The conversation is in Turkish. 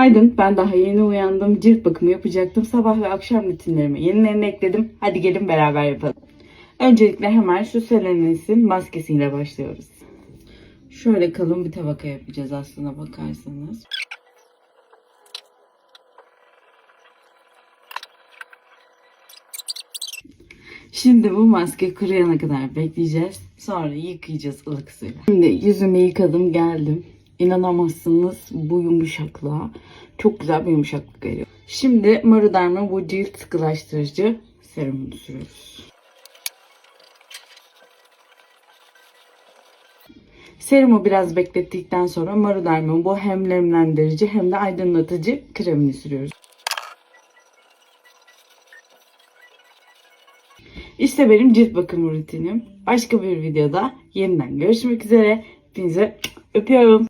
Günaydın. Ben daha yeni uyandım. Cilt bakımı yapacaktım. Sabah ve akşam rutinlerimi yenilerini ekledim. Hadi gelin beraber yapalım. Öncelikle hemen şu Selenis'in maskesiyle başlıyoruz. Şöyle kalın bir tabaka yapacağız aslına bakarsanız. Şimdi bu maske kuruyana kadar bekleyeceğiz. Sonra yıkayacağız ılık suyla. Şimdi yüzümü yıkadım geldim. İnanamazsınız bu yumuşaklığa. Çok güzel bir yumuşaklık veriyor. Şimdi Maruderma bu cilt sıkılaştırıcı serumunu sürüyoruz. Serumu biraz beklettikten sonra Maruderma bu hem nemlendirici hem de aydınlatıcı kremini sürüyoruz. İşte benim cilt bakım rutinim. Başka bir videoda yeniden görüşmek üzere. Hepinize öpüyorum.